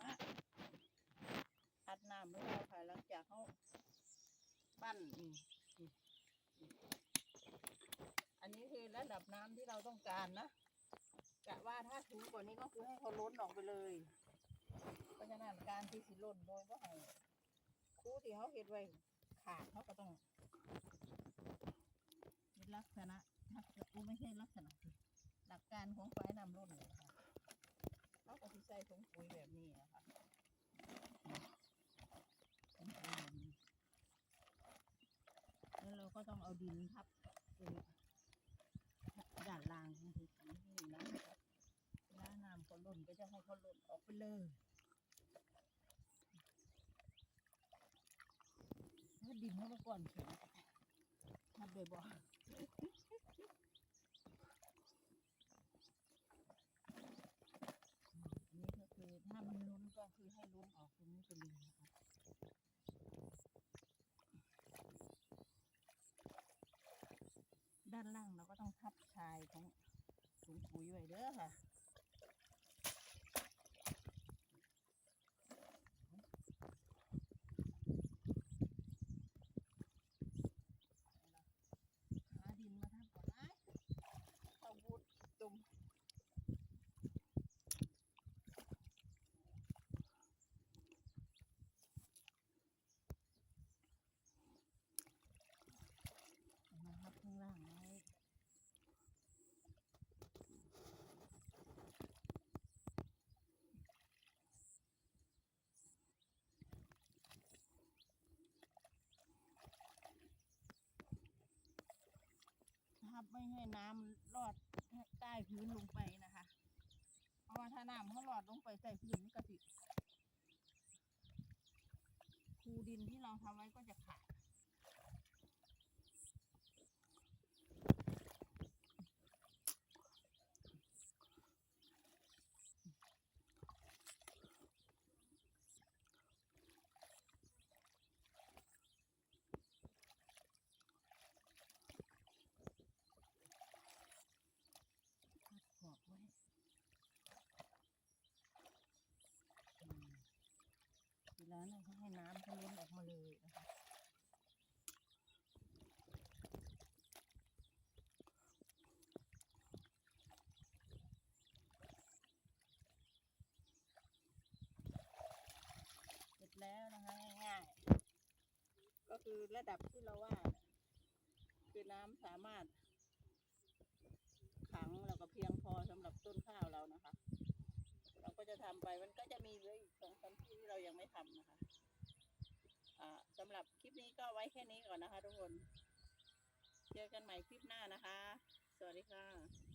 มาอัดน้ำไม่เอาค่ะหลังจากเขาปั้นอันนี้คือระดับน้ำที่เราต้องการนะกะว่าถ้าถึงกว่านี้ก็คือให้เขาล้นออกไปเลยเพราะฉะนั้นการที่สิล้นโดยว่าให้คู่ที่เขาเห็ดไว้ขาดเขาก็ต้องลักษณะถ้าไม่ใช่ลักษณะหลักการของฝ่ายนำล้นเลยนะคะ ก็สิใส่ถุงปุ๋ยแบบนี้นะคะถุงปุ๋ยแบบนี้แล้วเราก็ต้องเอาดินทับตรงด้านล่างของถุงปุ๋ยนี่นะเวลาน้ำเขาล้นก็จะให้เขาล้นออกไปเลยถ้าดินเข้ามาก่อนแข็งทับเลยบ่อันนี้ก็คือถ้ามันล้นก็คือ ให้ล้นออกตรงนี้ไปเลยนะคะด้านล่างเราก็ต้องทับชายของถุงปุ๋ยไว้เด้อค่ะ หาดินมาทำก่อนนะเอาบูดตุ่มเอามาทับข้างล่างไว้ทับ ไม่ให้น้ำรอดใต้พื้นลงไปนะคะ เพราะว่าถ้าน้ำเขาหลอดลงไปใต้พื้นมันก็สิคูดินที่เราทำไว้ก็จะขาดขอบไว้อืมเวลา นั้นเขาให้น้ำเขาล้นออกมาเลยนะคะเสร็จแล้วนะคะง่ายๆก็คือระดับที่เราว่า คือน้ำสามารถ ขังแล้วก็เพียงพอสำหรับต้นข้าวเรานะคะ เราก็จะทำไปมันก็จะมีเหลืออีกสองสามที่ที่เรายังไม่ทำนะคะ อ่าสำหรับ คลิปนี้ก็ไว้แค่นี้ก่อนนะคะทุกคน เจอกันใหม่คลิปหน้านะคะ สวัสดีค่ะ